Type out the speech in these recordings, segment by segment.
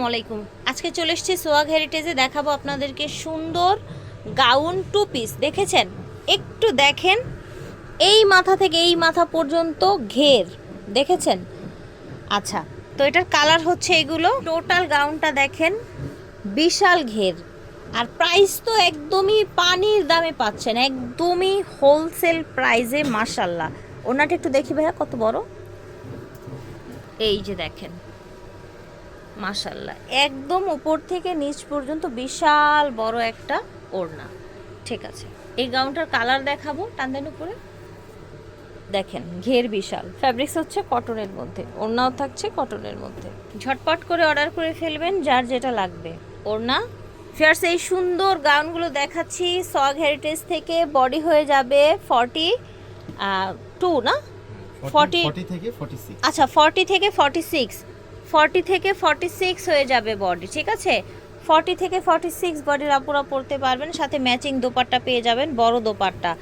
আসসালামু আলাইকুম আজকে চলে এসেছি সোয়াগ হেরিটেজে, দেখাবো আপনাদেরকে সুন্দর গাউন টু পিস দেখেছেন? একটু দেখেন, এই মাথা থেকে এই মাথা পর্যন্ত ঘের। দেখেছেন? আচ্ছা তো এটার কালার হচ্ছে এগুলো। টোটাল গাউনটা দেখেন, বিশাল ঘের। আর প্রাইস তো একদমই পানির দামে পাচ্ছেন, একদমই হোলসেল প্রাইসে মার্শাল্লাহ ওনাটা একটু দেখি ভাইয়া, কত বড়? এই যে দেখেন। মাশাল্লাহ একদম উপর থেকে নিচ পর্যন্ত বিশাল বড় একটা ওড়না। ঠিক আছে। এই গাউনটার কালার দেখাবো টানদেন উপরে। দেখেন ঘের বিশাল। ফ্যাব্রিক্স হচ্ছে কটনের মধ্যে। ওড়নাও থাকছে কটনের মধ্যে। ঝটপট করে অর্ডার করে ফেলবেন যার যেটা লাগবে। ওড়না। ফিয়ার্স এই সুন্দর গাউনগুলো দেখাচ্ছি। সগ হেরিটেজ থেকে বডি হয়ে যাবে ফর্টি টু না? 40 40 থেকে আচ্ছা ফর্টি থেকে ফর্টি সিক্স। ফর্টি থেকে ফর্টি সিক্স হয়ে যাবে বডি ঠিক আছে? ফর্টি থেকে ফর্টি সিক্স বডির আপুরা পরতে পারবেন, সাথে ম্যাচিং দোপাট্টা পেয়ে যাবেন, বড় দোপাট্টা।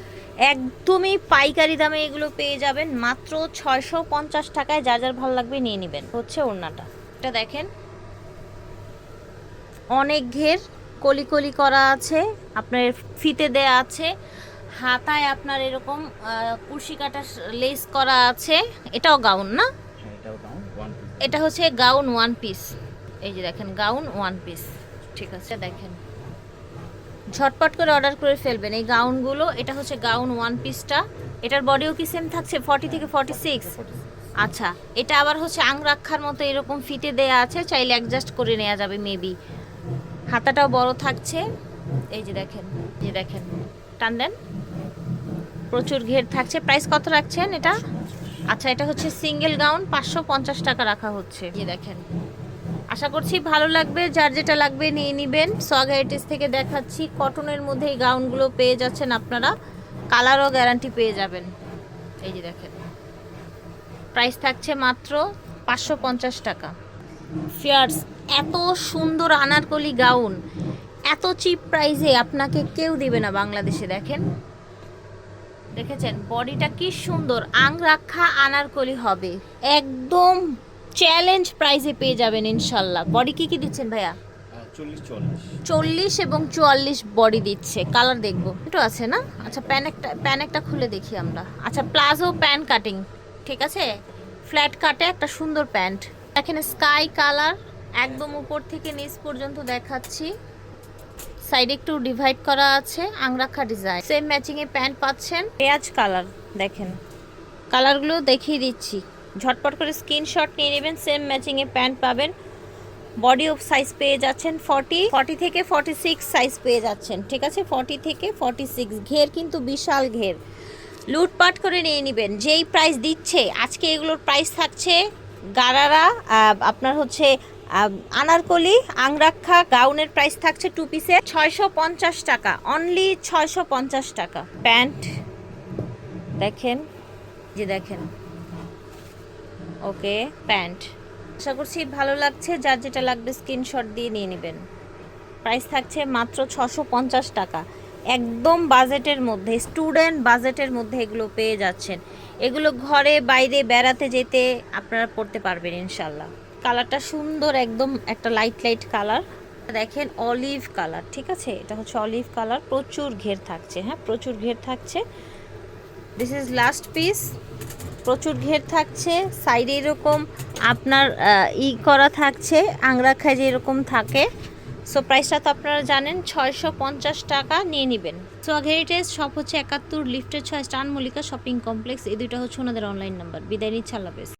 একদমই পাইকারি দামে এগুলো পেয়ে যাবেন, মাত্র ছয়শো পঞ্চাশ টাকায়, যা যার ভালো লাগবে নিয়ে নেবেন। হচ্ছে ওড়নাটা। এটা দেখেন, অনেক ঘের কলি কলি করা আছে, আপনার ফিতে দেয়া আছে, হাতায় আপনার এরকম কুশি কাটা লেস করা আছে, এটাও গাউন না? হ্যাঁ এটাও দাম 1 পিস এটা হচ্ছে গাউন ওয়ান পিস। এই যে দেখেন, গাউন ওয়ান পিস। ঠিক আছে, দেখেন। ঝটপট করে অর্ডার করে ফেলবেন। এই গাউনগুলো, এটা হচ্ছে গাউন ওয়ান পিসটা। এটার বডিও কি সেম থাকছে? ফর্টি থেকে ফর্টি সিক্স আচ্ছা এটা আবার হচ্ছে আংরাক্ষার মতো এরকম ফিতে দেয়া আছে। চাইলে অ্যাডজাস্ট করে নেওয়া যাবে মেবি হাতাটাও বড় থাকছে। এই যে দেখেন যে দেখেন। টান দেন। প্রচুর ঘের থাকছে। প্রাইস কত রাখছেন এটা? আচ্ছা এটা হচ্ছে সিঙ্গেল গাউন পাঁচশো পঞ্চাশ টাকা রাখা হচ্ছে। এই দেখেন। আশা করছি ভালো লাগবে যার যেটা লাগবে নিয়ে নেবেন। হেরিটেজ থেকে দেখাচ্ছি কটনের মধ্যে এই গাউনগুলো পেয়ে যাচ্ছেন আপনারা। কালারও গ্যারান্টি পেয়ে যাবেন। এই যে দেখেন। প্রাইস থাকছে মাত্র পাঁচশো পঞ্চাশ টাকা। ফিয়ার্স এত সুন্দর আনারকলি গাউন। এত চিপ প্রাইসে আপনাকে কেউ দিবে না বাংলাদেশে দেখেন। দেখেছেন? বডিটা কি সুন্দর। আংরাক্ষা আনারকলি হবে। একদম চ্যালেঞ্জ প্রাইসে পেয়ে যাবেন ইনশাল্লাহ। বডি কি কি দিচ্ছেন ভাইয়া? 40 40 চল্লিশ এবং চুয়াল্লিশ বডি দিচ্ছে। কালার দেখব। একটু আছে না? আচ্ছা প্যান একটা প্যান একটা খুলে দেখি আমরা। আচ্ছা প্লাজো প্যান কাটিং ঠিক আছে? ফ্ল্যাট কাটে একটা সুন্দর প্যান্ট এখানে স্কাই কালার একদম উপর থেকে নিচ পর্যন্ত দেখাচ্ছি। সাইডে একটু ডিভাইড করা আছে, আংরাখা ডিজাইন সেম ম্যাচিং এ প্যান্ট পাচ্ছেন। পেঁয়াজ কালার দেখেন। কালারগুলো দেখিয়ে দিচ্ছি। ঝটপট করে স্ক্রিনশট নিয়ে নেবেন সেম ম্যাচিং এ প্যান্ট পাবেন। বডি অফ সাইজ পেয়ে যাচ্ছেন ফর্টি ফর্টি থেকে ফর্টি সিক্স সাইজ পেয়ে যাচ্ছেন, ঠিক আছে? ফর্টি থেকে ফর্টি সিক্স ঘের কিন্তু বিশাল ঘের। লুটপাট করে নিয়ে নেবেন, যেই প্রাইস দিচ্ছে, আজকে এগুলোর প্রাইস থাকছে গারারা আপনার হচ্ছে আনারকলি, আংরাক্ষা, গাউনের প্রাইস থাকছে টু পিসে ছয়শো পঞ্চাশ টাকা। অনলি ছয়শো পঞ্চাশ টাকা। প্যান্ট দেখেন যে দেখেন। ওকে প্যান্ট আশা করছি ভালো লাগছে, যার যেটা লাগবে স্ক্রিনশট দিয়ে নিয়ে নেবেন। প্রাইস থাকছে মাত্র ছশো পঞ্চাশ টাকা। একদম বাজেটের মধ্যে স্টুডেন্ট বাজেটের মধ্যে এগুলো পেয়ে যাচ্ছেন। এগুলো ঘরে, বাইরে, বেড়াতে যেতে আপনারা পড়তে পারবেন ইনশাল্লাহ কালারটা সুন্দর, একদম একটা লাইট লাইট কালার দেখেন অলিভ কালার ঠিক আছে? এটা হচ্ছে অলিভ কালার প্রচুর ঘের থাকছে হ্যাঁ? প্রচুর ঘের থাকছে। দিস ইজ লাস্ট পিস প্রচুর ঘের থাকছে সাইডে এরকম আপনার ই করা থাকছে আংরাখায় যে এরকম থাকে। সো প্রাইসটা তো আপনারা জানেন, ছয়শো পঞ্চাশ টাকা নিয়ে নেবেন। সো হেরিটেজ শপ হচ্ছে একাত্তর লিফটের ছয় স্টান মল্লিকা শপিং কমপ্লেক্স এই দুইটা হচ্ছে ওনাদের অনলাইন নাম্বার বিদায় নিচ্ছে, আল্লাহ।